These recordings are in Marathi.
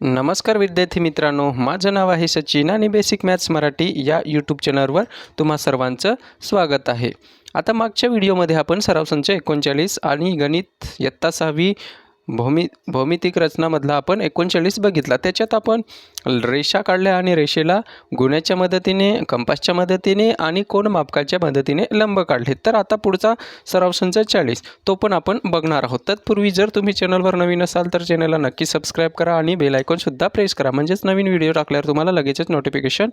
नमस्कार विद्यार्थी मित्रांनो माझं नाव आहे सचिन आणि बेसिक मॅथ्स मराठी या यूट्यूब चॅनलवर तुम्हा सर्वांचं स्वागत आहे. आता मागच्या व्हिडिओमध्ये आपण सराव संच एकोणचाळीस आणि गणित इयत्ता सहावी भौमी भौमितिक रचनामधला आपण एकोणचाळीस बघितला. त्याच्यात आपण रेषा काढल्या आणि रेषेला गुण्याच्या मदतीने कंपासच्या मदतीने आणि कोण मापकाच्या मदतीने लंब काढले. तर आता पुढचा सराव संच चाळीस. तो पण आपण बघणार आहोत. तत्पूर्वी जर तुम्ही चॅनलवर नवीन असाल तर चॅनलला नक्की सबस्क्राईब करा आणि बेल आयकॉनसुद्धा प्रेस करा. म्हणजेच नवीन व्हिडिओ टाकल्यावर तुम्हाला लगेचच नोटिफिकेशन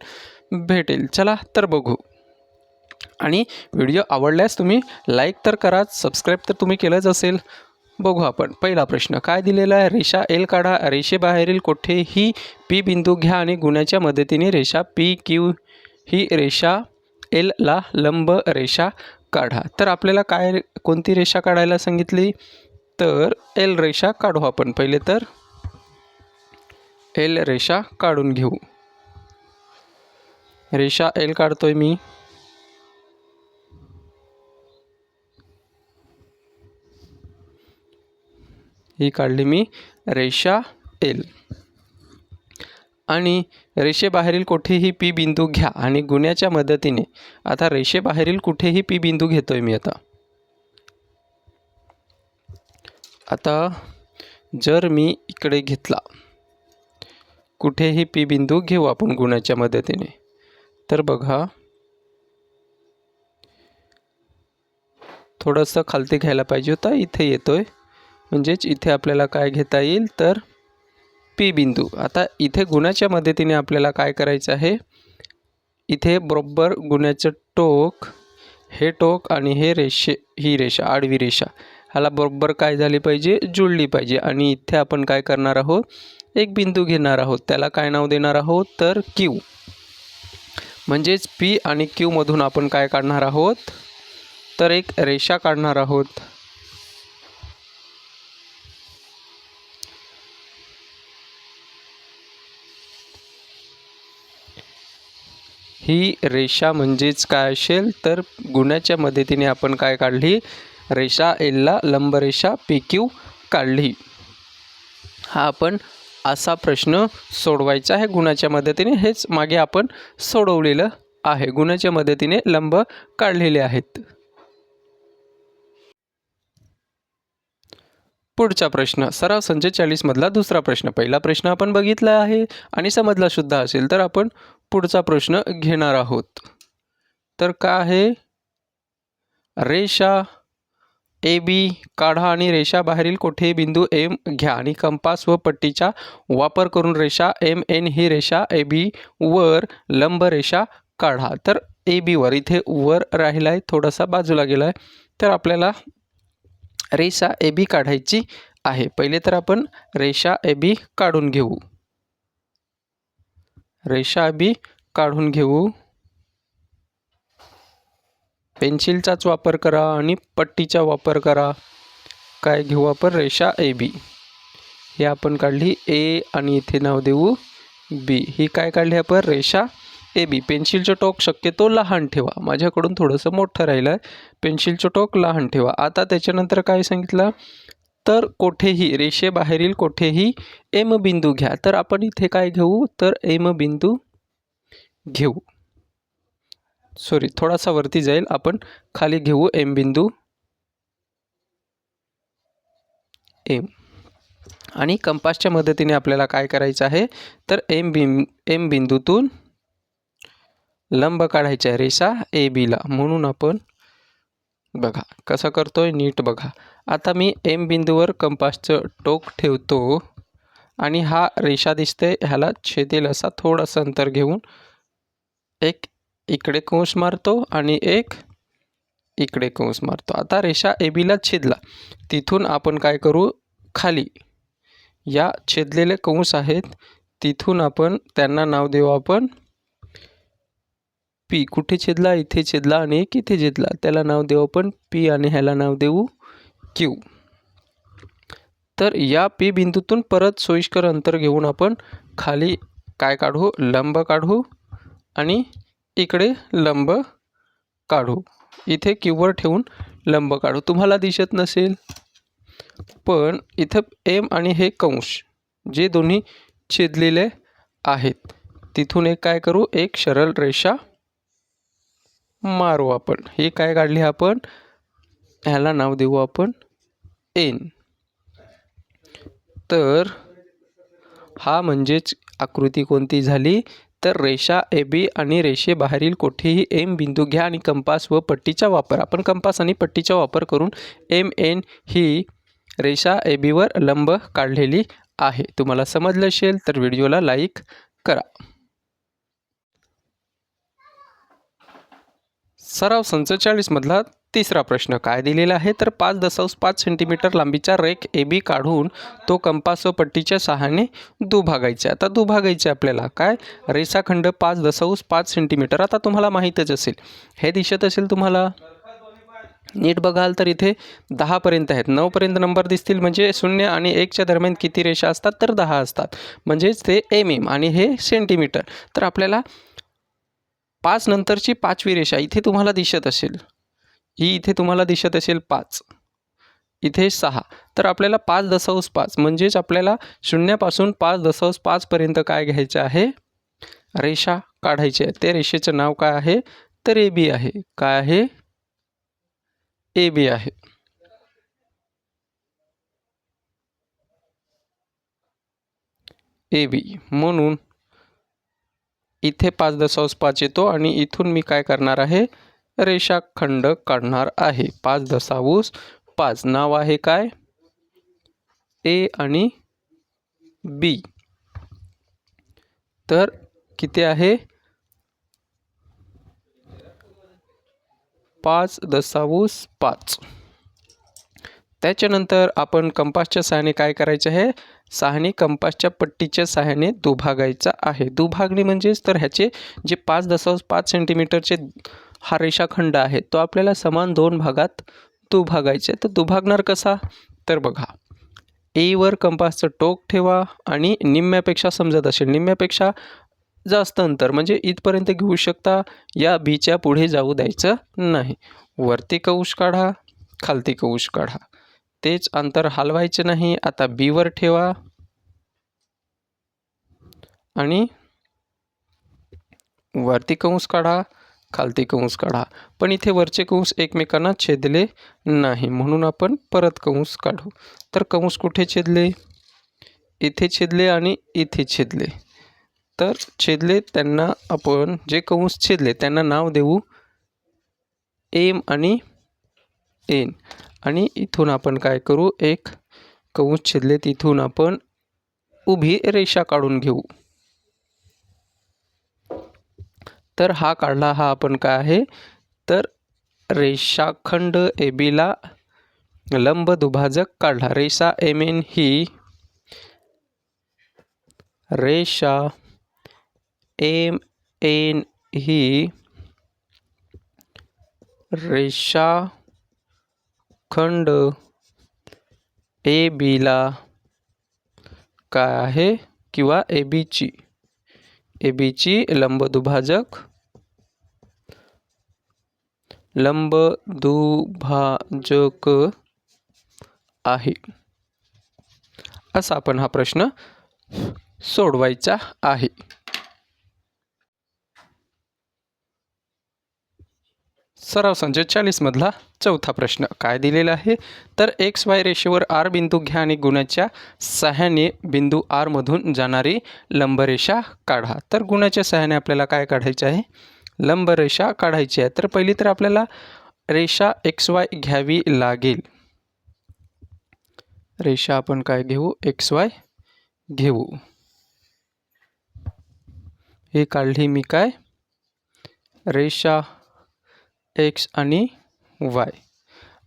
भेटेल. चला तर बघू. आणि व्हिडिओ आवडल्यास तुम्ही लाईक तर कराच सबस्क्राईब तर तुम्ही केलंच असेल. बघू आपण. पहिला प्रश्न काय दिलेला आहे? रेषा एल काढा. रेषेबाहेरील कोठेही पी बिंदू घ्या आणि गुण्याच्या मदतीने रेषा पी क्यू ही रेषा एलला लंब रेषा काढा. तर आपल्याला काय कोणती रेषा काढायला सांगितली? तर एल रेषा काढू आपण पहिले तर. एल रेषा काढून घेऊ. रेषा एल काढतोय मी. ही काढली मी. रेषा एल आणि रेषेबाहेरील कुठेही पी बिंदू घ्या आणि गुण्याच्या मदतीने. आता रेषेबाहेरील कुठेही पी बिंदू घेतोय मी आता. आता जर मी इकडे घेतला कुठेही पी बिंदू घेऊ आपण गुणाच्या मदतीने. तर बघा थोडंसं खालती घ्यायला पाहिजे होता इथे येतोय. म्हणजेच इथे आपल्याला काय घेता येईल तर पी बिंदू. आता इथे गुणाच्या मदतीने आपल्याला काय करायचं आहे? इथे बरोबर गुण्याचं टोक हे टोक आणि हे रेषे ही रेषा आडवी रेषा. ह्याला बरोबर काय झाली पाहिजे? जुळली पाहिजे. आणि इथे आपण काय करणार आहोत? एक बिंदू घेणार आहोत. त्याला काय नाव देणार आहोत? तर क्यू म्हणजेच पी आणि क्यूमधून आपण काय काढणार आहोत? तर एक रेषा काढणार आहोत. ही रेषा म्हणजेच काय असेल? तर गुण्याच्या मदतीने आपण काय काढली? रेषा एलला लंबरेषा पी क्यू काढली. हा आपण असा प्रश्न सोडवायचा आहे गुणाच्या मदतीने. हेच मागे आपण सोडवलेलं आहे. गुणाच्या मदतीने लंब काढलेले आहेत. पुढचा प्रश्न सराव संच चाळीसमधला दुसरा प्रश्न. पहिला प्रश्न आपण बघितला आहे आणि समजला सुद्धा असेल तर आपण पुढचा प्रश्न घेणार आहोत. तर काय आहे? रेषा ए बी काढा आणि रेषा बाहेरील कोठे बिंदू एम घ्या आणि कंपास व पट्टीचा वापर करून रेषा एम एन ही रेषा ए बी वर लंब रेषा काढा. तर ए बीवर इथे वर राहिला आहे थोडासा बाजूला गेला आहे तर आपल्याला रेषा ए बी काढायची आहे. पहिले तर आपण रेषा ए बी काढून घेऊ. रेषा ए बी काढून घेऊ. पेन्सिलचाच वापर करा आणि पट्टीचा वापर करा. काय घेऊ आपण? रेषा ए बी. ही आपण काढली ए आणि इथे नाव देऊ बी. ही काय काढली आपण? रेषा ए बी पेन्सिलचं टोक शक्यतो लहान ठेवा. माझ्याकडून थोडंसं मोठं राहिलं आहे पेन्सिलचं टोक लहान ठेवा. आता त्याच्यानंतर काय सांगितलं? तर कोठेही रेषेबाहेरील कोठेही एम बिंदू घ्या. तर आपण इथे काय घेऊ? तर एम बिंदू घेऊ. सॉरी थोडासा वरती जाईल. आपण खाली घेऊ एम बिंदू एम. आणि कंपासच्या मदतीने आपल्याला काय करायचं आहे? तर एम बिं एम बिंदूतून लंब काढायच्या आहे रेषा ए बीला म्हणून आपण बघा कसं करतोय? नीट बघा. आता मी एम बिंदूवर कंपासचं टोक ठेवतो आणि हा रेषा दिसते ह्याला छेदेल असा थोडंसं अंतर घेऊन एक इकडे कंस मारतो आणि एक इकडे कंस मारतो. आता रेषा ए बीला छेदला. तिथून आपण काय करू? खाली. या छेदलेले कंस आहेत. तिथून आपण त्यांना नाव देऊ आपण. पी कुठे छेदला इथे छेदला आणि एक इथे छेदला? त्याला नाव देऊ आपण पी आणि ह्याला नाव देऊ क्यू तर या पी बिंदूतून परत सोयीस्कर अंतर घेऊन आपण खाली काय काढू? लंब काढू आणि इकडे लंब काढू. इथे क्यूवर ठेवून लंब काढू. तुम्हाला दिसत नसेल. पण इथं एम आणि हे कंश जे दोन्ही छेदलेले आहेत तिथून एक काय करू? एक सरळ रेषा मारू आपण. ही काय काढली आपण? ह्याला नाव देऊ आपण. एन. तर हा म्हणजेच आकृती कोणती झाली? तर रेषा ए बी आणि रेषेबाहेरील कोठेही एम बिंदू घ्या आणि कंपास व पट्टीचा वापर. आपण कंपास आणि पट्टीचा वापर करून एम एन ही रेषा ए बीवर लंब काढलेली आहे. तुम्हाला समजलं असेल तर व्हिडिओला लाईक करा. सराव संच चाळीसमधला तिसरा प्रश्न. काय दिलेला आहे? तर पाच दशांश पाच सेंटीमीटर लांबीचा रेक ए बी काढून तो कंपास व पट्टीच्या सहाय्याने दुभागायचे. आता दुभागायचे आपल्याला. काय? रेसाखंड पाच दशांश पाच सेंटीमीटर आता तुम्हाला माहीतच असेल. हे दिसत असेल तुम्हाला? नीट बघाल तर इथे दहापर्यंत आहेत. नऊपर्यंत नंबर दिसतील म्हणजे शून्य आणि एकच्या दरम्यान किती रेषा असतात? तर दहा असतात. म्हणजेच ते एम एम आणि हे सेंटीमीटर तर आपल्याला पाच नंतरची पाचवी रेषा इथे तुम्हाला दिसत असेल. ही इथे तुम्हाला दिसत असेल पाच. इथे सहा. तर आपल्याला पाच दशांश पाच म्हणजेच आपल्याला शून्यापासून पाच दशांश पाचपर्यंत काय घ्यायचं आहे? रेषा काढायची आहे. त्या रेषेचं नाव काय आहे? तर ए बी आहे. काय आहे? ए बी आहे. A B. म्हणून इथे पाच दशांश पाच येतो आणि इथून मी काय करणार आहे? रेषाखंड काढणार आहे. पाच दशांश पाच. नाव आहे काय? ए आणि बी. तर किती आहे? पाच दशांश पाच. त्याच्यानंतर आपण कंपासच्या सहाय्याने काय करायचे आहे? सहाने कंपासच्या पट्टीच्या सहाय्याने दुभागायचा आहे. दुभागणी म्हणजेच तर ह्याचे जे पाच दशांश पाच सेंटीमीटरचे हा रेषाखंड आहे तो आपल्याला समान दोन भागात दुभागायचा आहे. तर दुभागणार कसा? तर बघा एवर कंपासचं टोक ठेवा आणि निम्म्यापेक्षा समजत असेल. निम्म्यापेक्षा जास्त अंतर म्हणजे इथपर्यंत घेऊ शकता या बीच्या पुढे जाऊ द्यायचं नाही. वरती कौश काढा खालती कौश काढा. तेच अंतर हलवायचे नाही. आता बीवर ठेवा. आणि वरती कंस काढा खालती कंस काढा. पण इथे वरचे कंस एकमेकांना छेदले नाही. म्हणून आपण परत कंस काढू. तर कंस कुठे छेदले? इथे छेदले आणि इथे छेदले. तर छेदले त्यांना आपण जे कंस छेदले त्यांना नाव देऊ. एम आणि एन आणि इथून आपण काय करू? एक कंस छेदले तिथून आपण उभी रेषा काढून घेऊ. तर हा काढला हा आपण काय आहे? तर रेषाखंड ए बीला लंब दुभाजक काढला. रेषा एम एन ही रेषा एम एन ही रेषा खंड ए बीला काय आहे किंवा ए बीची ए बीची लंबदुभाजक? लंबदुभाजक आहे. असा आपण हा प्रश्न सोडवायचा आहे. सराव संच चाळीसमधला चौथा प्रश्न. काय दिलेला आहे? तर एक्स वाय रेषेवर आर बिंदू घ्या आणि गुणाच्या सहाय्याने बिंदू आरमधून जाणारी लंबरेषा काढा. तर गुणाच्या सहाय्याने आपल्याला काय काढायचे आहे? लंबरेषा काढायची आहे. तर पहिली तर आपल्याला रेषा एक्स वाय घ्यावी लागेल. रेषा आपण काय घेऊ? एक्स वाय घेऊ. हे काढली मी काय? रेषा एक्स आणि वाय.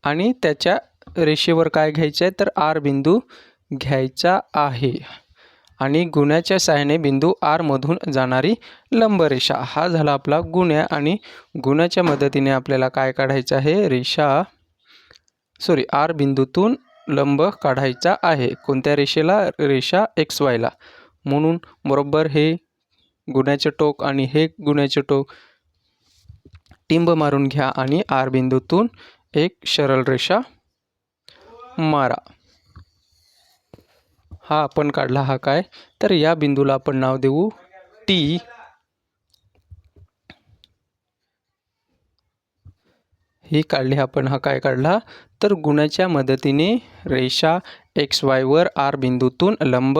आणि त्याच्या रेषेवर काय घ्यायचं आहे? तर आर बिंदू घ्यायचा आहे. आणि गुण्याच्या सहाय्याने बिंदू आरमधून जाणारी लंबरेषा हा झाला आपला गुण्या आणि गुण्याच्या मदतीने आपल्याला काय काढायचं आहे? रेषा सॉरी आर बिंदूतून लंब काढायचा आहे. कोणत्या रेषेला? रेषा एक्स वायला. म्हणून बरोबर हे गुण्याचे टोक आणि हे गुण्याचे टोक टिंब मारून घ्या आणि आर बिंदूतून एक सरळ रेषा मारा. हा आपण काढला हा काय? तर या बिंदूला आपण नाव देऊ टी. ही काढली आपण हा काय काढला? तर गुणाच्या मदतीने रेषा एक्स वायवर आर बिंदूतून लंब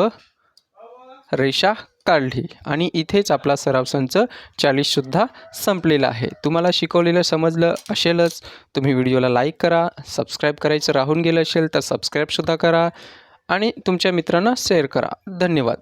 रेषा काढली. आणि इथेच आपला सराव संच चाळीससुद्धा संपलेला आहे. तुम्हाला शिकवलेलं समजलं असेलच तुम्ही व्हिडिओला लाईक करा सबस्क्राईब करायचं राहून गेलं असेल तर सबस्क्राईबसुद्धा करा आणि तुमच्या मित्रांना शेअर करा. धन्यवाद.